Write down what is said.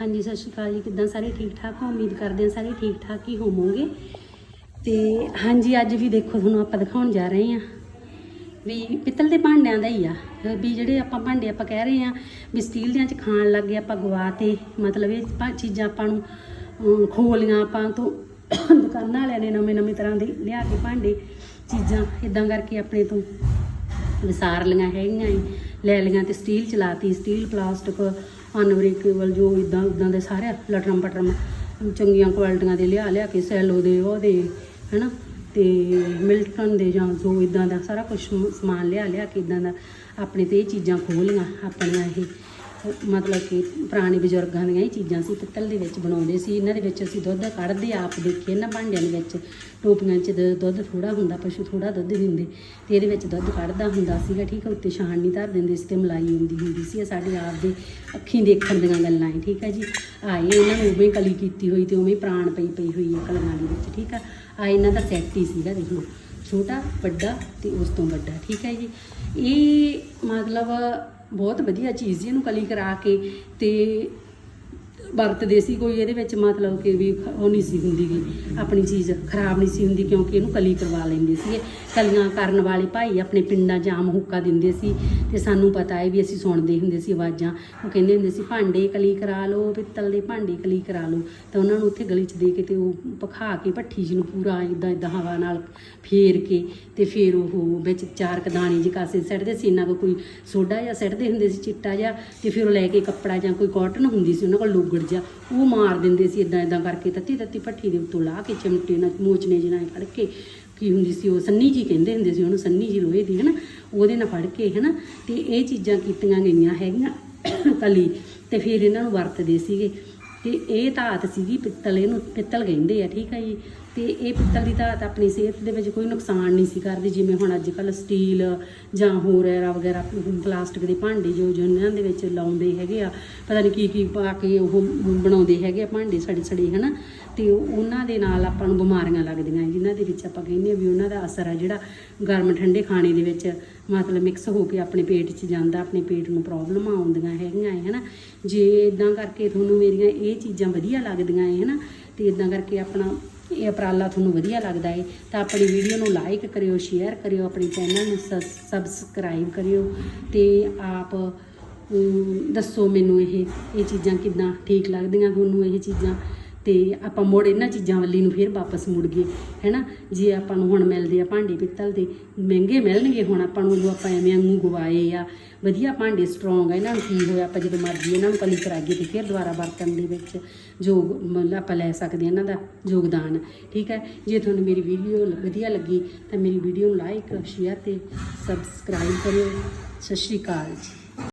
ਹਾਂਜੀ ਸਤਿ ਸ਼੍ਰੀ ਅਕਾਲ ਜੀ। ਕਿੱਦਾਂ ਸਾਰੇ ਠੀਕ ਠਾਕ ਹੋ? ਉਮੀਦ ਕਰਦੇ ਹਾਂ ਸਾਰੇ ਠੀਕ ਠਾਕ ਹੀ ਹੋਵੋਗੇ। ਤੇ ਹਾਂਜੀ ਅੱਜ ਵੀ ਦੇਖੋ ਤੁਹਾਨੂੰ ਆਪਾਂ ਦਿਖਾਉਣ ਜਾ ਰਹੇ ਹਾਂ ਵੀ ਪਿੱਤਲ ਦੇ ਭਾਂਡਿਆਂ ਦਾ ਹੀ ਆ। ਵੀ ਜਿਹੜੇ ਆਪਾਂ ਭਾਂਡੇ ਆਪਾਂ ਕਹਿ ਰਹੇ ਹਾਂ ਵੀ ਸਟੀਲ ਦਿਆਂ ਚ ਖਾਣ ਲੱਗ ਗਏ ਆਪਾਂ ਗਵਾ ਤੇ ਮਤਲਬ ਇਹ ਭਾ- ਚੀਜ਼ਾਂ ਆਪਾਂ ਨੂੰ ਅਮ, ਖੋਲੀਆਂ ਆਪਾਂ ਤੋਂ ਦੁਕਾਨਾਂ ਵਾਲਿਆਂ ਨੇ ਨਵੇਂ ਨਵੇਂ ਤਰ੍ਹਾਂ ਦੇ ਲਿਆ ਕੇ ਭਾਂਡੇ ਚੀਜ਼ਾਂ ਇਦਾਂ ਕਰਕੇ ਆਪਣੇ ਤੋਂ ਵਿਸਾਰ ਲੀਆਂ ਹੈਗੀਆਂ ਈ, ਲੈ ਲੀਆਂ ਤੇ ਸਟੀਲ ਚਲਾਤੀ ਸਟੀਲ ਪਲਾਸਟਿਕ ਅਨਬ੍ਰੇਕੇਬਲ ਜੋ ਇਦਾਂ ਉਦਾਂ ਦੇ ਸਾਰੇ ਲਟਰਮ ਪਟਰਮ ਚੰਗੀਆਂ ਕੁਆਲਿਟੀਆਂ ਦੇ ਲਿਆ ਲਿਆ ਕੇ ਸੈਲੋ ਦੇ ਉਹਦੇ ਹਨਾ? ਤੇ ਮਿਲਟਨ ਦੇ ਜਾਂ ਜੋ ਇਦਾਂ ਦਾ ਸਾਰਾ ਕੁਝ ਸਮਾਨ ਲਿਆ ਲਿਆ ਕੇ ਇਦਾਂ ਦਾ ਆਪਣੇ ਤੇ ਇਹ ਚੀਜ਼ਾਂ ਖੋਲੀਆਂ ਆਪਣੀਆਂ ਇਹ ਮਤਲਬ ਕਿ ਪੁਰਾਣੇ ਬਜ਼ੁਰਗਾਂ ਦੀਆਂ ਇਹ ਚੀਜ਼ਾਂ ਸੀ, ਪਿੱਤਲ ਦੇ ਵਿੱਚ ਬਣਾਉਂਦੇ ਸੀ। ਇਹਨਾਂ ਦੇ ਵਿੱਚ ਅਸੀਂ ਦੁੱਧ ਕੱਢਦੇ ਆਪ ਦੇਖੇ ਇਹਨਾਂ ਭਾਂਡਿਆਂ ਦੇ ਵਿੱਚ। ਟੋਪੀਆਂ 'ਚ ਦ- ਦੁੱਧ ਥੋੜਾ ਹੁੰਦਾ, ਪਸ਼ੂ ਥੋੜਾ ਦੁੱਧ ਦਿੰਦੇ। ਤੇ ਇਹਦੇ ਵਿੱਚ ਦੁੱਧ ਕੱਢਦਾ ਹੁੰਦਾ ਸੀਗਾ, ਠੀਕ ਹੈ ਉੱਤੇ ਛਾਣਨੀ ਧਰ ਦਿੰਦੇ ਸੀ ਤੇ ਮਲਾਈ ਹੁੰਦੀ ਹੁੰਦੀ ਸੀ। ਇਹ ਸਾਡੇ ਆਪ ਦੇ ਅੱਖੀਂ ਦੇਖਣ ਦੀਆਂ ਗੱਲਾਂ ਹੈ ਠੀਕ ਹੈ ਜੀ। ਆਏ ਇਹਨਾਂ ਨੂੰ ਉਵੇਂ ਹੀ ਕਲੀ ਕੀਤੀ ਹੋਈ ਤੇ ਉਵੇਂ ਹੀ ਪ੍ਰਾਣ ਪਈ ਪਈ ਹੋਈ ਹੈ ਕਲੀਆਂ ਦੇ ਵਿੱਚ, ਠੀਕ ਆ। ਆ ਇਹਨਾਂ ਦਾ ਸੈੱਟ ਹੀ ਸੀਗਾ, ਦੇਖ। ਲਓ ਛੋਟਾ, ਵੱਡਾ ਤੇ ਉਸ ਤੋਂ ਵੱਡਾ, ਠੀਕ ਹੈ ਜੀ। ਇਹ ਮਤਲਬ ਬਹੁਤ ਵਧੀਆ ਚੀਜ਼ ਜੀ ਇਹਨੂੰ ਕਲੀ ਕਰਾ ਕੇ ਤੇ ਵਰਤਦੇ ਸੀ ਕੋਈ ਇਹਦੇ ਵਿੱਚ ਮਤਲਬ ਕਿ ਵੀ ਉਹ ਨਹੀਂ ਸੀ ਹੁੰਦੀ ਗੀ ਆਪਣੀ ਚੀਜ਼ ਖਰਾਬ ਨਹੀਂ ਸੀ ਹੁੰਦੀ ਕਿਉਂਕਿ ਇਹਨੂੰ ਕਲੀ ਕਰਵਾ ਲੈਂਦੇ ਸੀਗੇ। ਕਲੀਆਂ ਕਰਨ ਵਾਲੇ ਭਾਈ ਆਪਣੇ ਪਿੰਡਾਂ 'ਚ ਹੁੱਕਾ ਦਿੰਦੇ ਸੀ। ਤੇ ਸਾਨੂੰ ਪਤਾ ਹੈ ਵੀ ਅਸੀਂ ਸੁਣਦੇ ਹੁੰਦੇ ਸੀ ਆਵਾਜ਼ਾਂ। ਉਹ ਕਹਿੰਦੇ ਹੁੰਦੇ ਸੀ, ਭਾਂਡੇ ਕਲੀ ਕਰਾ ਲਓ, ਪਿੱਤਲ ਦੇ ਭਾਂਡੇ ਕਲੀ ਕਰਾ ਲਓ। ਤਾਂ ਉਹਨਾਂ ਨੂੰ ਉੱਥੇ ਗਲੀ 'ਚ ਦੇ ਕੇ ਤੇ ਉਹ ਪਖਾ ਕੇ ਭੱਠੀ ਜੀ ਨੂੰ ਪੂਰਾ ਇਦਾਂ ਇਦਾਂ ਹਵਾ ਨਾਲ ਫੇਰ ਕੇ ਤੇ ਫਿਰ ਉਹ ਵਿੱਚ ਚਾਰ ਕਦਾਣੀ ਜਿਹੇ ਕਾਸੇ ਸੱਟਦੇ ਸੀ। ਇਹਨਾਂ ਕੋਲ ਕੋਈ ਸੋਡਾ ਜਾਂ ਸੱਟਦੇ ਹੁੰਦੇ ਸੀ, ਚਿੱਟਾ ਜਾਂ ਤੇ ਫਿਰ ਉਹ ਲੈ ਕੇ ਕੱਪੜਾ ਜਾਂ ਕੋਈ ਕਾਟਨ ਹੁੰਦੀ ਸੀ ਉਹਨਾਂ ਕੋਲ ਲੂਗੜ ਜਾਂ ਉਹ ਮਾਰ ਦਿੰਦੇ ਸੀ ਇਦਾਂ ਇਦਾਂ ਕਰਕੇ ਤੱਤੀ ਤੱਤੀ ਭੱਠੀ ਦੇ ਉੱਤੋਂ ਲਾ ਕੇ ਚਿਮਟੇ ਨਾਲ ਮੋਚਨੇ ਜਿਹਨਾਂ ਨਾਲ ਫੜ ਕੇ ਕੀ ਹੁੰਦੀ ਸੀ, ਉਹ ਸੰਨੀ ਜੀ ਕਹਿੰਦੇ ਹੁੰਦੇ ਸੀ, ਉਹਨੂੰ ਸੰਨੀ ਜੀ ਲੋਹੇ ਦੀ, ਹਨਾ, ਉਹਦੇ ਨਾਲ ਫੜ ਕੇ, ਹਨਾ, ਤੇ ਇਹ ਚੀਜ਼ਾਂ ਕੀਤੀਆਂ ਗਈਆਂ ਹੈਗੀਆਂ ਕਲੀ, ਤੇ ਫਿਰ ਇਹਨਾਂ ਨੂੰ ਵਰਤਦੇ ਸੀਗੇ। ਤੇ ਇਹ ਧਾਤ ਸੀਗੀ ਪਿੱਤਲ, ਇਹਨੂੰ ਪਿੱਤਲ ਕਹਿੰਦੇ ਆ, ਠੀਕ ਆ ਜੀ? ਤੇ ਇਹ ਪਿੱਤਲ ਦੀ ਧਾਤ ਆਪਣੀ ਸਿਹਤ ਦੇ ਵਿੱਚ ਕੋਈ ਨੁਕਸਾਨ ਨਹੀਂ ਸੀ ਕਰਦੀ, ਜਿਵੇਂ ਹੁਣ ਅੱਜ ਕੱਲ ਸਟੀਲ ਜਾਂ ਹੋਰ ਐਰਾ ਵਗੈਰਾ ਪਲਾਸਟਿਕ ਦੇ ਭਾਂਡੇ ਜੋ ਜਿਹਨਾਂ ਦੇ ਵਿੱਚ ਲਾਉਂਦੇ ਹੈਗੇ ਆ, ਪਤਾ ਨਹੀਂ ਕੀ ਕੀ ਪਾ ਕੇ ਉਹ ਬਣਾਉਂਦੇ ਹੈਗੇ ਆ ਭਾਂਡੇ ਸੜੇ ਸੜੇ ਹਨਾ? ਤੇ ਉਹ- ਉਹਨਾਂ ਦੇ ਨਾਲ ਆਪਾਂ ਨੂੰ ਬਿਮਾਰੀਆਂ ਲੱਗਦੀਆਂ, ਜਿਨ੍ਹਾਂ ਦੇ ਵਿੱਚ ਆਪਾਂ ਕਹਿੰਦੇ ਆ ਵੀ ਉਹਨਾਂ ਦਾ ਅਸਰ ਆ ਜਿਹੜਾ ਗਰਮ ਠੰਡੇ ਖਾਣੇ ਦੇ ਵਿੱਚ ਮਤਲਬ ਮਿਕਸ ਹੋ ਕੇ ਆਪਣੇ ਪੇਟ 'ਚ ਜਾਂਦਾ, ਆਪਣੇ ਪੇਟ ਨੂੰ ਪ੍ਰੋਬਲਮਾਂ ਆਉਂਦੀਆਂ ਹੈਗੀਆਂ ਹੈ ਹਨਾ। ਜੇ ਇਦਾਂ ਕਰਕੇ ਤੁਹਾਨੂੰ ਮੇਰੀਆਂ ਇਹ ਚੀਜ਼ਾਂ ਵਧੀਆ ਲੱਗਦੀਆਂ ਹੈ ਹਨਾ, ਤੇ ਇਦਾਂ ਕਰਕੇ ਆਪਣਾ ਇਹ ਉਪਰਾਲਾ ਤੁਹਾਨੂੰ ਵਧੀਆ ਲੱਗਦਾ ਹੈ ਤਾਂ ਆਪਣੀ ਵੀਡੀਓ ਨੂੰ ਲਾਈਕ ਕਰਿਓ ਸ਼ੇਅਰ ਕਰਿਓ, ਆਪਣੇ ਚੈਨਲ ਨੂੰ ਸਬਸਕ੍ਰਾਈਬ ਕਰਿਓ, ਤੇ ਆਪ ਦੱਸੋ ਮੈਨੂੰ ਇਹ ਇਹ ਚੀਜ਼ਾਂ ਕਿੱਦਾਂ ਠੀਕ ਲੱਗਦੀਆਂ, ਤੁਹਾਨੂੰ ਇਹ ਚੀਜ਼ਾਂ ਤੇ ਆਪਾਂ ਮੁੜ ਇਹਨਾਂ ਚੀਜ਼ਾਂ ਵੱਲੀ ਨੂੰ ਫਿਰ ਵਾਪਸ ਮੁੜ ਗਏ, ਹੈਨਾ? ਜੇ ਆਪਾਂ ਨੂੰ ਹੁਣ ਮਿਲਦੇ ਆ ਭਾਂਡੇ ਪਿੱਤਲ ਦੇ, ਮਹਿੰਗੇ ਮਿਲਣਗੇ ਹੁਣ ਆਪਾਂ ਨੂੰ ਜੋ ਆਪਾਂ ਐਵੇਂ ਵਾਂਗੂ ਗਵਾਏ ਆ। ਵਧੀਆ ਭਾਂਡੇ ਸਟਰੋਂਗ ਆ, ਇਹਨਾਂ ਨੂੰ ਕੀ ਹੋਇਆ ਆਪਾਂ ਜਦੋਂ ਮਰਜ਼ੀ ਇਹਨਾਂ ਨੂੰ ਕਲੀ ਕਰਾਗੇ ਤੇ ਫਿਰ ਦੁਬਾਰਾ ਵਰਤਣ ਦੇ ਵਿੱਚ ਜੋ ਮਤਲਬ ਆਪਾਂ ਲੈ ਸਕਦੇ ਹਾਂ ਇਹਨਾਂ ਦਾ ਯੋਗਦਾਨ, ਠੀਕ ਹੈ? ਜੇ ਤੁਹਾਨੂੰ ਮੇਰੀ ਵੀਡੀਓ ਵਧੀਆ ਲੱਗੀ ਤਾਂ ਮੇਰੀ ਵੀਡੀਓ ਨੂੰ ਲਾਈਕ ਸ਼ੇਅਰ ਤੇ ਸਬਸਕ੍ਰਾਈਬ ਕਰਿਓ। ਸਤਿ ਸ਼੍ਰੀ ਅਕਾਲ ਜੀ।